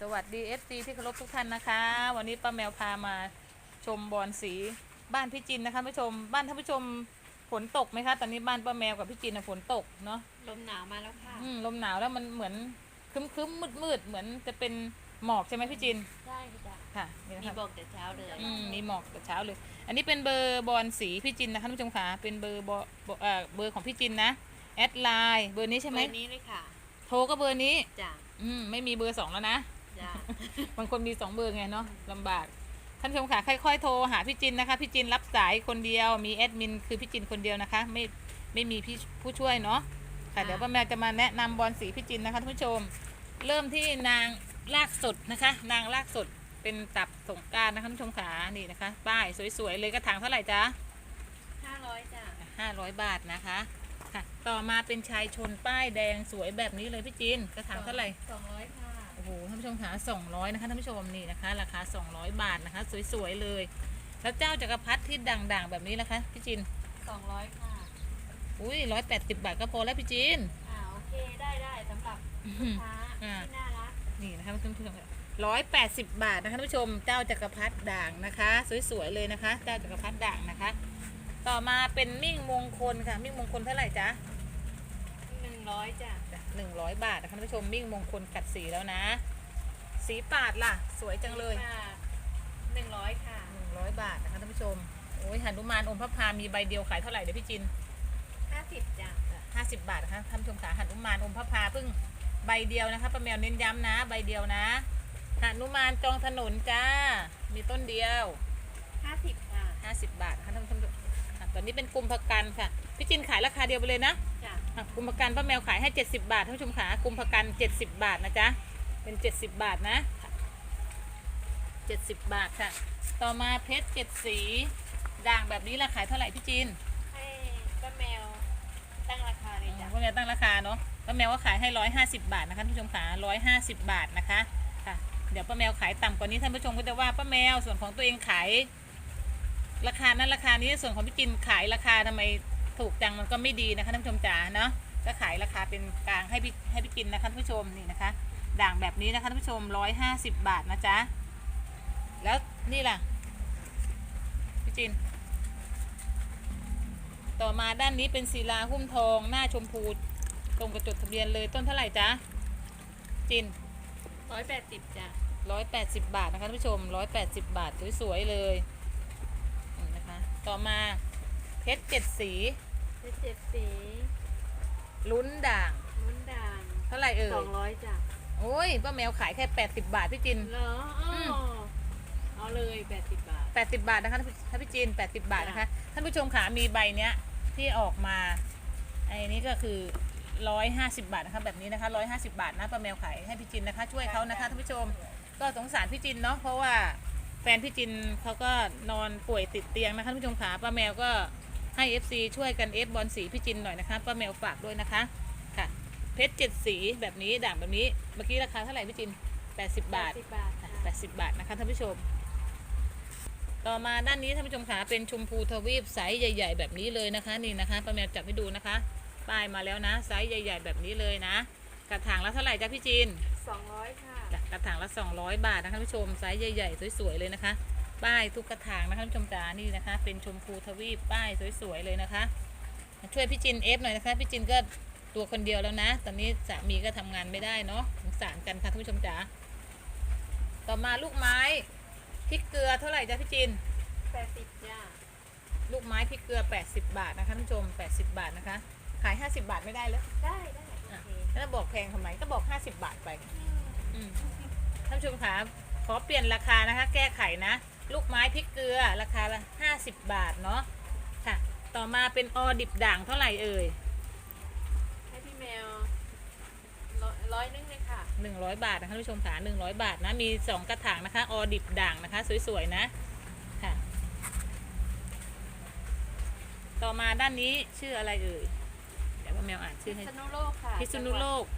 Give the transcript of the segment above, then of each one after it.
สวัสดีเอฟซีที่เคารพทุกท่านนะคะ วันนี้ป้าแมวพามาชมบอลสีบ้านพี่จินนะคะผู้ชมบ้านท่านผู้ชมฝนตกไหมคะ ตอนนี้บ้านป้าแมวกับพี่จินน่ะฝนตกเนาะลมหนาวมาแล้วค่ะอืมลมหนาวแล้วมันเหมือนครึ้มครึ้มมืดมืดๆเหมือนจะเป็นหมอกใช่ไหมพี่จินใช่ค่ะค่ะนี่นะมีคะบอกแต่เช้าเลยอืมมีหมอกแต่เช้าเลย อันนี้เป็นเบอร์บอลสีพี่จินนะคะท่านผู้ชมค่ะเป็นเบอร์บอเอ่อเบอร์ของพี่จินนะแอดไลน์เบอร์นี้ใช่ไหมเบอร์นี้เลยค่ะโทรก็เบอร์นี้ จ้ะอืมไม่มีเบอร์สองแล้วนะ จ้ะบางคนมีสองเบอร์ไงเนาะลำบาก ท่านผู้ชมค่ะค่อยๆโทรหาพี่จินนะคะ พี่จินรับสายคนเดียว มีแอดมินคือพี่จินคนเดียวนะคะ ไม่ไม่มีพี่ผู้ช่วยเนาะ ค่ะ เดี๋ยวป้าแมวจะมาแนะนำบอลสีพี่จินนะคะท่านผู้ชม เริ่มที่นางลากสดนะคะ นางลากสดเป็นตับสงกรารนะคะท่านผู้ชมขานี่นะคะ ป้ายสวยๆเลยกระถางเท่าไหร่จ๊ะ ห้าร้อยจ้ะห้าร้อยบาทนะคะ ค่ะ ต่อมาเป็นชายชนป้ายแดงสวยแบบนี้เลยพี่จินกระถางเท่าไหร่สองร้อยค่ะโอ้โหท่านผู้ชมคะ200นะคะท่านผู้ชมนี่นะคะ ราคา 200 บาทนะคะ สวยๆเลย แล้วเจ้าจักรพรรดิที่ด่างๆ แบบนี้นะคะพี่จินสองร้อยค่ะอุ้ย180 บาทก็พอแล้วพี่จินอ่าโอเคได้ได้สำหรับอื้อลูหืกอค้าอ่าที่น่ารักนี่นะคะท่านผู้ชมร้อยแปดสิบบาทนะคะท่านผู้ชมเจ้าจักรพรรดิด่างนะคะ สวยๆเลยนะคะ เจ้าจักรพรรดิด่างนะคะ ต่อมาเป็นมิ่งมงคลค่ะ มิ่งมงคลเท่าไหร่จ๊ะหนึ่ง ร้อยจ้ะหนึ่งร้อยบาทนะคะท่านผู้ชมมิ่งมงคลกัดสีแล้วนะ สีปาดล่ะ สวยจังเลยหนึ่งร้อยค่ะหนึ่งร้อยบาทนะคะท่านผู้ชมโอ้ยหันุมานอมพระพามีใบเดียวขายเท่าไหร่เดี๋ยวพี่จินห้าสิบจ้ะห้าสิบบาทนะคะท่านผู้ชมขาหันุมานอมพระพาเพิ่งใบเดียวนะคะป้าแมวเน้นย้ำนะ ใบเดียวนะหันุมานจองถนนจ้า มีต้นเดียวห้าสิบค่ะห้าสิบบาทค่ะท่านผู้ชมอะ ตอนนี้เป็นกลุ่มประกันค่ะ พี่จินขายราคาเดียวไปเลยนะจ้ะอะกลุ่มประกันป้าแมวขายให้เจ็ดสิบาทท่านผู้ชมขากลุ่มประกันเจ็ดสิบบาทนะจ๊ะ เป็นเจ็ดสิบบาทนะเจ็ดสิบบาทค่ะ ต่อมาเพชรเจ็ดสีด่างแบบนี้ราคาเท่าไหร่พี่จิน ให้ป้าแมวตั้งราคาเลยจ้ะ ป้าแมวตั้งราคาเนาะป้าแมวก็ขายให้ร้อยห้าสิบาทนะคะท่านผู้ชมขาร้อยห้าสิบบาทนะคะค่ะ เดี๋ยวป้าแมวขายต่ำกว่านี้ท่านผู้ชมก็จะว่าป้าแมวส่วนของตัวเองขาย ราคานั้นราคานี้ส่วนของพี่จินขายราคาทำไมถูกจังมันก็ไม่ดีนะคะท่านผู้ชมจ๋าเนาะก็ขายราคาเป็นกลางให้พี่ให้พี่จินนะคะท่านผู้ชมนี่นะคะ ด่างแบบนี้นะคะท่านผู้ชมร้อยห้าสิบบาทนะจ๊ะแล้วนี่ล่ะพี่จิน ต่อมาด้านนี้เป็นศิลาหุ้มทอง หน้าชมพูตรงกระจดทะเบียนเลยต้นเท่าไหร่จ๊ะจินร้อยแปดสิบจ้ะร้อยแปดสิบบาทนะคะท่านผู้ชมร้อยแปดสิบบาทสวยๆเลยนี่นะคะ ต่อมาเพชรเจ็ดสีเป็นเจ็ดสีลุ้นด่างลุ้นด่างเท่าไหร่เอ่สอยงร้อยจ้ะโอ้ยป้าแมวขายแค่แปดสิบบาทพี่จิน เหรออ๋ออมเอาเลยแปดสิบบาทแปดสิบบาทนะคะถ้าพี่จินแปดสิบบาทนะคะ ท่านผู้ชมขามีใบเนี้ยที่ออกมาไอ้นี้ก็คือร้อยห้าสิบาทนะคะแบบนี้นะคะร้อยห้าสิบาทนะป้าแมวขายให้พี่จินนะคะ ช่วยเขานะคะท่านผู้ชมก็สงสารพี่จินเนาะเพราะว่าแฟนพี่จินเขาก็นอนป่วยติดเตียงนะคะท่านผู้ชมขาป้าแมวก็ให้ FC ช่วยกันเอฟบอลสีพี่จินหน่อยนะคะป้าแมวฝากด้วยนะคะค่ะ เพชรเจ็ดสีแบบนี้ด่างแบบนี้เมื่อกี้ราคาเท่าไหร่พี่จิน 80 บาทสิบบาทแปดสิบบาทนะคะท่านผู้ชม ต่อมาด้านนี้ท่านผู้ชมขาเป็นชมพูทวีปไซส์ใหญ่ ๆ แบบนี้เลยนะคะนี่นะคะป้าแมวจับให้ดูนะคะป้ายมาแล้วนะไซส์ใหญ่ ๆ แบบนี้เลยนะ กระถางละเท่าไหร่จ้ะพี่จิน สองร้อยค่ะจ้ะกระถางละ200 บาทนะคะท่านผู้ชมไซส์ใหญ่ๆสวยๆเลยนะคะ ป้ายทุกกระถางนะคะท่านผู้ชมจ๋านี่นะคะ เป็นชมพูทวีปป้ายสวยๆเลยนะคะ ช่วยพี่จินเอฟหน่อยนะคะพี่จินก็ตัวคนเดียวแล้วนะ ตอนนี้สามีก็ทำงานไม่ได้เนาะสงสารกันค่ะท่านผู้ชมจ๋าต่อมาลูกไม้พริกเกลือเท่าไหร่จ้ะพี่จิน แปดสิบจ้าลูกไม้พริกเกลือ 80 บาทนะคะท่านผู้ชม 80 บาทนะคะ ขาย 50 บาทไม่ได้แล้วได้ได้โอเค แล้วบอกแพงทำไมก็บอก 50 บาทไปอืมท่าน ผู้ชมคะขอเปลี่ยนราคานะคะ แก้ไขนะ ลูกไม้พริกเกลือราคาละ50บาทเนาะค่ะ ต่อมาเป็นออดิบด่างเท่าไหร่เอ่ยให้พี่แมวร้อยร้อยนึงเลยค่ะ100บาทนะคะท่านผู้ชมค่ะ100บาทนะมี2กระถางนะคะ ออดิบด่างนะคะ สวยๆนะค่ะ ต่อมาด้านนี้ชื่ออะไรเอ่ยเดี๋ยวว่าแมวอ่านชื่อให้พิษณุโลกค่ะพิษณุโลกพิษณุโลก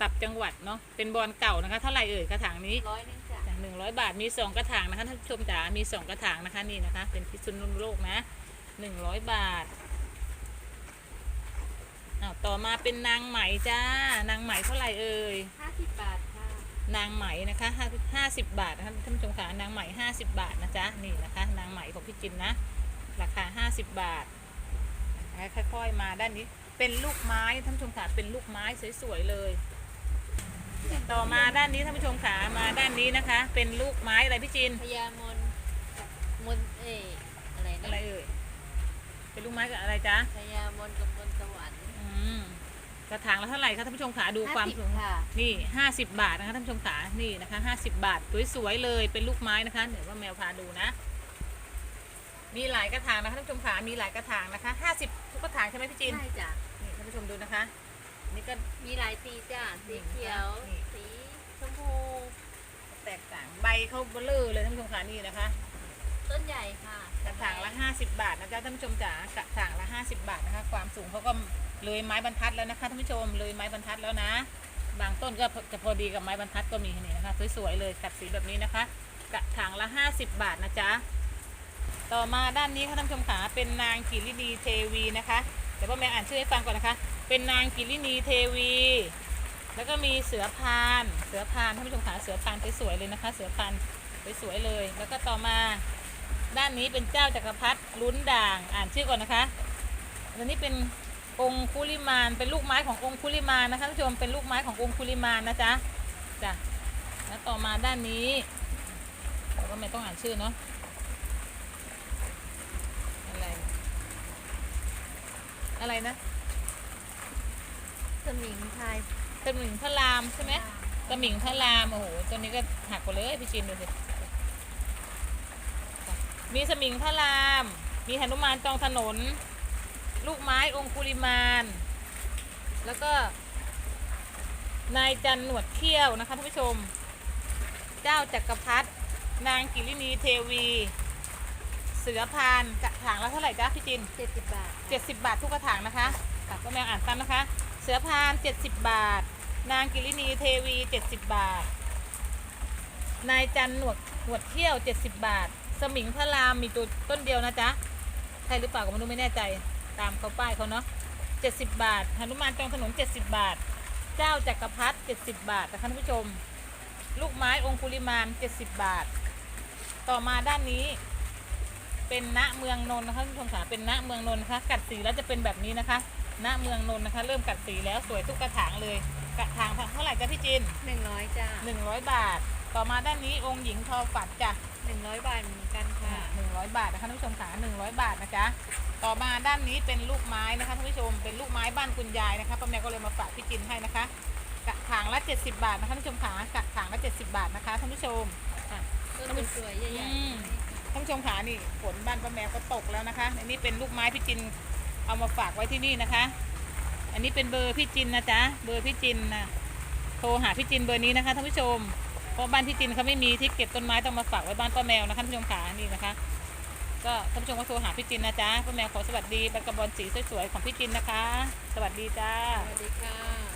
ตับจังหวัดเนาะเป็นบอลเก่านะคะ เท่าไหร่เอ่ยกระถางนี้ร้อยนึงจ้ะหนึ่งร้อยบาทมีสองกระถางนะคะท่านผู้ชมจ๋ามีสองกระถางนะคะนี่นะคะ เป็นพิษณุโลกนะหนึ่งร้อยบาทอ้าวต่อมาเป็นนางไหมจ้านางไหมเท่าไหร่เอ่ยห้าสิบบาทค่ะนางไหมนะคะห้าสิบบาทนะคะท่านผู้ชมค่ะนางไหมห้าสิบบาทนะจ๊ะนี่นะคะ นางไหมของพี่จินนะ ราคาห้าสิบบาทนะคะค่อยๆมาด้านนี้เป็นลูกไม้ท่านผู้ชมค่ะเป็นลูกไม้สวยๆเลย ต่อมาด้านนี้ท่านผู้ชมค่ะมาด้านนี้นะคะ เป็นลูกไม้อะไรพี่จินพญามนมนเอยอะไรนะอะไรเอ่ยเป็นลูกไม้กับอะไรจ๊ะพญามนกับมนสวรรค์อืมกระถางละเท่าไหร่คะท่านผู้ชมขาดูความห้สิบสูงค่ะนี่ห้าสิบบาทนะคะท่านผู้ชมขานี่นะคะห้าสิบบาทสวยๆเลยเป็นลูกไม้นะคะเดี๋ยวว่าแมวพาดูนะ มีหลายกระถางนะคะท่านผู้ชมขามีหลายกระถางนะคะห้าสิบทุกกระถางใช่ไหมพี่จินใช่จ้ะนี่ท่านผู้ชมดูนะคะ นี่ก็มีหลายสีจ้ะสีเขียวนี่สีชมพูแตกต่างใบเขาเบลอเลยท่านผู้ชมขานี่นะคะ ต้นใหญ่ค่ะกระถางละห้าสิบบาทนะจ๊ะท่านผู้ชมจ๋ากระถางละห้าสิบบาทนะคะ ความสูงเขาก็เลยไม้บรรทัดแล้วนะคะท่านผู้ชมเลยไม้บรรทัดแล้วนะ บางต้นก็จะพอดีกับไม้บรรทัดก็มีนี่นะคะ สวยๆเลยกัดสีแบบนี้นะคะ กระถางละ 50บาทนะจ๊ะต่อมาด้านนี้ค่ะท่านผู้ชมขาเป็นนางกิรินีเทวีนะคะเดี๋ยวพ่อแม่อ่านชื่อให้ฟังก่อนนะคะ เป็นนางกิรินีเทวี แล้วก็มีเสือพาน เสือพานท่านผู้ชมขาเสือพานสวยๆเลยนะคะ เสือพานสวยๆเลย แล้วก็ต่อมาด้านนี้เป็นเจ้าจักรพรรดิลุ้นด่างอ่านชื่อก่อนนะคะอันนี้เป็นองคุลิมานเป็นลูกไม้ขององคุลิมานนะคะท่านผู้ชมเป็นลูกไม้ขององคุลิมานนะจ๊ะจ้ะแล้วต่อมาด้านนี้เราก็ไม่ต้องอ่านชื่อเนาะ อะไร อะไรนะสมิงไทยสมิงพระรามใช่ไหมสมิงพระรามโอ้โหตัวนี้ก็หักไปเลยพี่จินดูสิมีสมิงพระราม มีหนุมานจองถนน ลูกไม้องคุลิมานแล้วก็ นายจันหนวดเขี้ยวนะคะท่านผู้ชม เจ้าจักรพรรดินางกิรินีเทวี เสือพานกระถางละเท่าไหร่จ๊ะพี่จิน เจ็ดสิบบาท70 บาททุกกระถางนะคะค่ะก็แมวอ่านตามนะคะ เสือพาน 70 บาท นางกิรินีเทวี 70 บาท นายจันหนวดหนวดเที่ยว 70 บาท สมิงพระรามมีตัวต้นเดียวนะจ๊ะ ใช่หรือเปล่าก็ไม่รู้ไม่แน่ใจ ตามเขาป้ายเขาเนาะ 70 บาทหนุมานจองถนน 70 บาท เจ้าจักรพรรดิ 70 บาทนะคะท่านผู้ชม ลูกไม้องคุลิมาน 70 บาท ต่อมาด้านนี้ เป็นณเมืองนนท์นะคะท่านผู้ชมค่ะเป็นณเมืองนนท์นะคะกัดสีแล้วจะเป็นแบบนี้นะคะณเมืองนนท์นะคะ เริ่มกัดสีแล้วสวยทุกกระถางเลยกระถางเท่าไหร่จ้ะพี่จินหนึ่งร้อยจ้ะ100บาท ต่อมาด้านนี้องค์หญิงทอฝัดจ้ะหนึ่งร้อยบาทเหมือนกันค่ะหนึ่งร้อยบาทนะคะท่านผู้ชมค่ะหนึ่งร้อยบาทนะจ๊ะต่อมาด้านนี้เป็นลูกไม้นะคะท่านผู้ชมเป็นลูกไม้บ้านคุณยายนะคะป้าแมวก็เลยมาฝากพี่จินให้นะคะกระถางละ 70 บาทนะคะท่านผู้ชมค่ะกระถางละ 70 บาทนะคะท่านผู้ชมอะต้นสวยๆใหญ่อืม ท่านผู้ชมขานี่ฝนบ้านป้าแมวก็ตกแล้วนะคะ อันนี้เป็นลูกไม้พี่จินเอามาฝากไว้ที่นี่นะคะ อันนี้เป็นเบอร์พี่จินนะจ๊ะ เบอร์พี่จินนะโทรหาพี่จินเบอร์นี้นะคะท่านผู้ชม เพราะบ้านพี่จินเขาไม่มีที่เก็บต้นไม้ต้องมาฝากไว้บ้านป้าแมวนะคะท่านผู้ชมขานี่นะคะ ก็ท่านผู้ชมก็โทรหาพี่จินนะจ๊ะป้าแมวขอสวัสดีใบกระบอลสีสวยๆของพี่จินนะคะ สวัสดีจ้า สวัสดีค่ะ